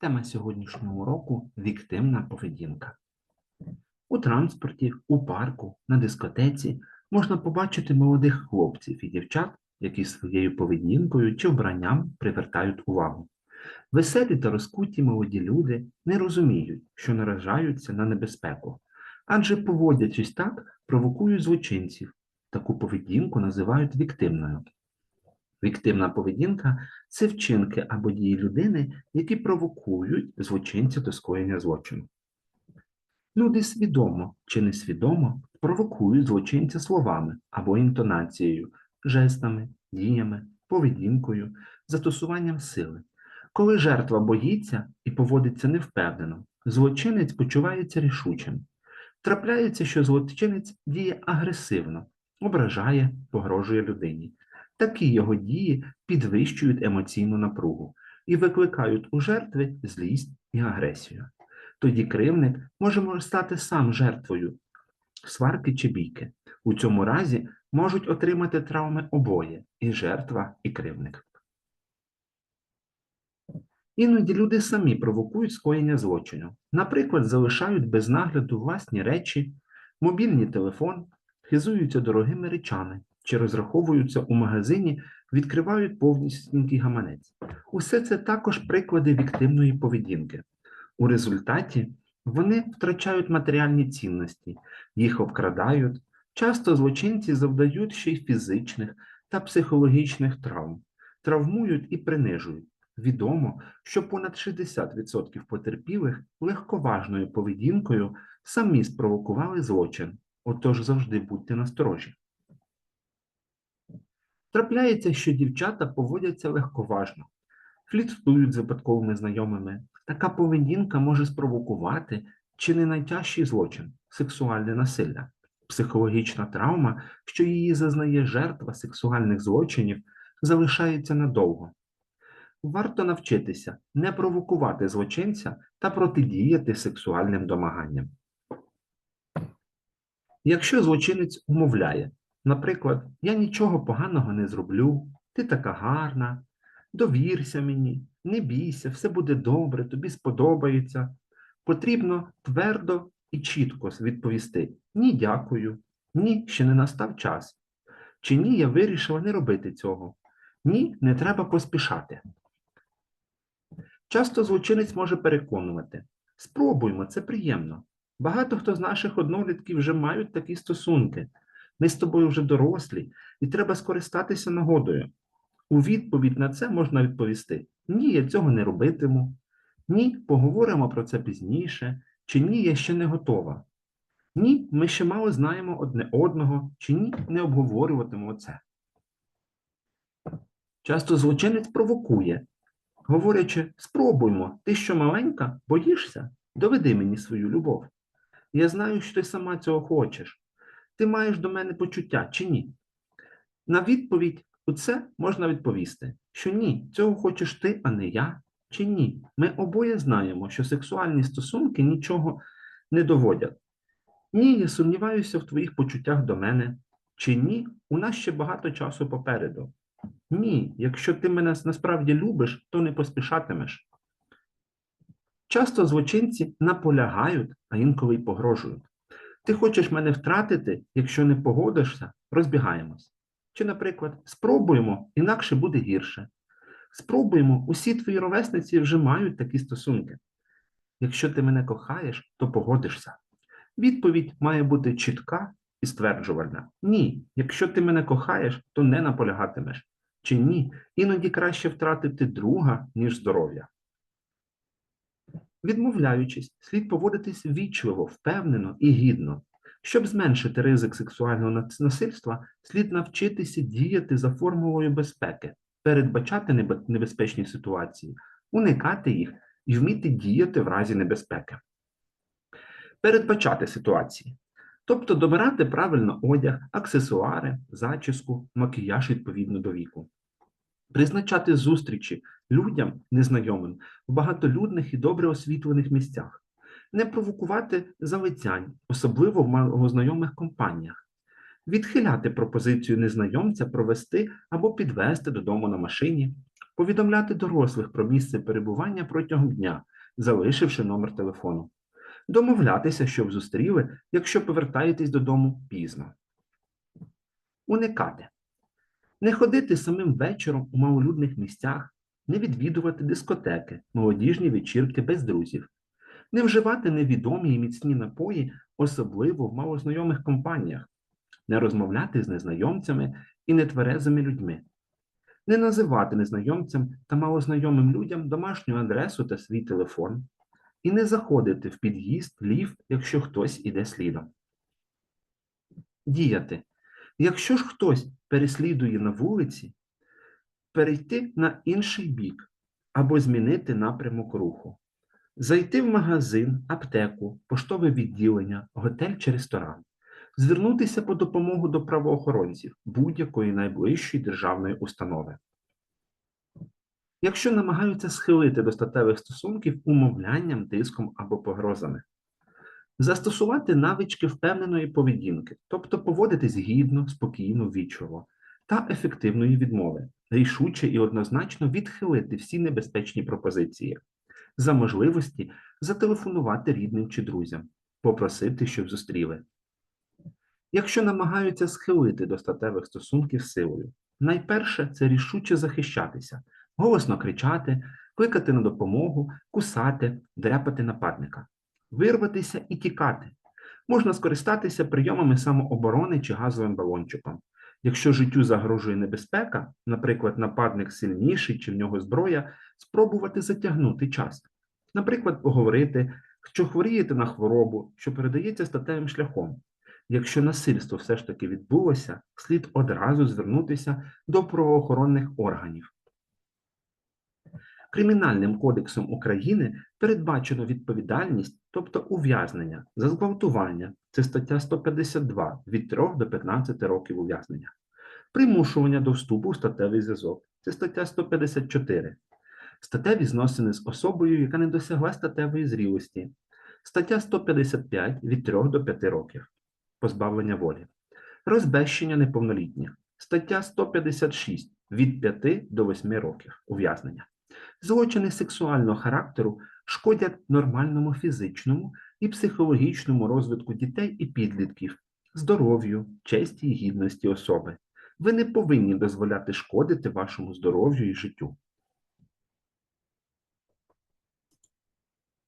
Тема сьогоднішнього уроку віктимна поведінка. У транспорті, у парку, на дискотеці можна побачити молодих хлопців і дівчат, які своєю поведінкою чи вбранням привертають увагу. Веселі та розкуті молоді люди не розуміють, що наражаються на небезпеку, адже поводячись так, провокують злочинців. Таку поведінку називають віктимною. Віктимна поведінка це вчинки або дії людини, які провокують злочинця до скоєння злочину. Люди свідомо чи несвідомо провокують злочинця словами або інтонацією, жестами, діями, поведінкою, застосуванням сили. Коли жертва боїться і поводиться невпевнено, злочинець почувається рішучим. Трапляється, що злочинець діє агресивно, ображає, погрожує людині. Такі його дії підвищують емоційну напругу і викликають у жертви злість і агресію. Тоді кривник може стати сам жертвою сварки чи бійки. У цьому разі можуть отримати травми обоє і жертва, і кривник. Іноді люди самі провокують скоєння злочину. Наприклад, залишають без нагляду власні речі, мобільний телефон, хизуються дорогими речами чи розраховуються у магазині, відкривають повністю гаманець. Усе це також приклади віктивної поведінки. У результаті вони втрачають матеріальні цінності, їх обкрадають. Часто злочинці завдають ще й фізичних та психологічних травм, травмують і принижують. Відомо, що понад 60% потерпілих легковажною поведінкою самі спровокували злочин, отож завжди будьте насторожі. Трапляється, що дівчата поводяться легковажно, фліртують з випадковими знайомими. Така поведінка може спровокувати чи не найтяжчий злочин сексуальне насилля, психологічна травма, що її зазнає жертва сексуальних злочинів, залишається надовго. Варто навчитися не провокувати злочинця та протидіяти сексуальним домаганням. Якщо злочинець умовляє, наприклад, я нічого поганого не зроблю, ти така гарна, довірся мені, не бійся, все буде добре, тобі сподобається, потрібно твердо і чітко відповісти ні, дякую, ні, ще не настав час. Чи ні, я вирішила не робити цього. Ні, не треба поспішати. Часто злочинець може переконувати: спробуймо, це приємно. Багато хто з наших однолітків вже мають такі стосунки. Ми з тобою вже дорослі, і треба скористатися нагодою. У відповідь на це можна відповісти: Ні, я цього не робитиму. Ні, поговоримо про це пізніше, чи ні, я ще не готова. Ні, ми ще мало знаємо одне одного, чи ні, не обговорюватимемо це. Часто злочинець провокує, говорячи, спробуймо, ти що маленька, боїшся? Доведи мені свою любов. Я знаю, що ти сама цього хочеш. Ти маєш до мене почуття чи ні? На відповідь у це можна відповісти, що ні, цього хочеш ти, а не я, чи ні. Ми обоє знаємо, що сексуальні стосунки нічого не доводять. Ні, я сумніваюся в твоїх почуттях до мене, чи ні, у нас ще багато часу попереду. Ні, якщо ти мене насправді любиш, то не поспішатимеш. Часто злочинці наполягають, а інколи й погрожують. Ти хочеш мене втратити, якщо не погодишся, розбігаємось. Чи, наприклад, спробуємо, інакше буде гірше. Спробуємо, усі твої ровесниці вже мають такі стосунки. Якщо ти мене кохаєш, то погодишся. Відповідь має бути чітка і стверджувальна. Ні, якщо ти мене кохаєш, то не наполягатимеш. Чи ні, іноді краще втратити друга, ніж здоров'я. Відмовляючись, слід поводитись вічливо, впевнено і гідно. Щоб зменшити ризик сексуального насильства, слід навчитися діяти за формулою безпеки, передбачати небезпечні ситуації, уникати їх і вміти діяти в разі небезпеки. Передбачати ситуації, тобто добирати правильно одяг, аксесуари, зачіску, макіяж відповідно до віку. Призначати зустрічі людям незнайомим в багатолюдних і добре освітлених місцях, не провокувати залицянь, особливо в малознайомих компаніях, відхиляти пропозицію незнайомця провести або підвести додому на машині, повідомляти дорослих про місце перебування протягом дня, залишивши номер телефону, домовлятися, щоб зустріли, якщо повертаєтесь додому пізно. Уникати. Не ходити самим вечором у малолюдних місцях, не відвідувати дискотеки, молодіжні вечірки без друзів, не вживати невідомі і міцні напої, особливо в малознайомих компаніях, не розмовляти з незнайомцями і нетверезими людьми, не називати незнайомцям та малознайомим людям домашню адресу та свій телефон, і не заходити в під'їзд, ліфт, якщо хтось іде слідом. Діяти. Якщо ж хтось переслідує на вулиці, перейти на інший бік або змінити напрямок руху, зайти в магазин, аптеку, поштове відділення, готель чи ресторан, звернутися по допомогу до правоохоронців будь-якої найближчої державної установи. Якщо намагаються схилити до статевих стосунків умовлянням, тиском або погрозами, застосувати навички впевненої поведінки, тобто поводитись гідно, спокійно, вічливо, та ефективної відмови, рішуче і однозначно відхилити всі небезпечні пропозиції, за можливості зателефонувати рідним чи друзям, попросити, щоб зустріли. Якщо намагаються схилити до статевих стосунків силою, найперше це рішуче захищатися, голосно кричати, кликати на допомогу, кусати, дряпати нападника, вирватися і тікати. Можна скористатися прийомами самооборони чи газовим балончиком. Якщо життю загрожує небезпека, наприклад, нападник сильніший чи в нього зброя, спробувати затягнути час. Наприклад, поговорити, що хворієте на хворобу, що передається статевим шляхом. Якщо насильство все ж таки відбулося, слід одразу звернутися до правоохоронних органів. Кримінальним кодексом України передбачено відповідальність, тобто ув'язнення за зґвалтування, це стаття 152 від 3 до 15 років ув'язнення, примушування до вступу в статевий зв'язок, це стаття 154, статеві зносини з особою, яка не досягла статевої зрілості, стаття 155 від 3 до 5 років, позбавлення волі, розбещення неповнолітніх, стаття 156 від 5 до 8 років ув'язнення. Злочини сексуального характеру шкодять нормальному фізичному і психологічному розвитку дітей і підлітків, здоров'ю, честі і гідності особи. Ви не повинні дозволяти шкодити вашому здоров'ю і життю.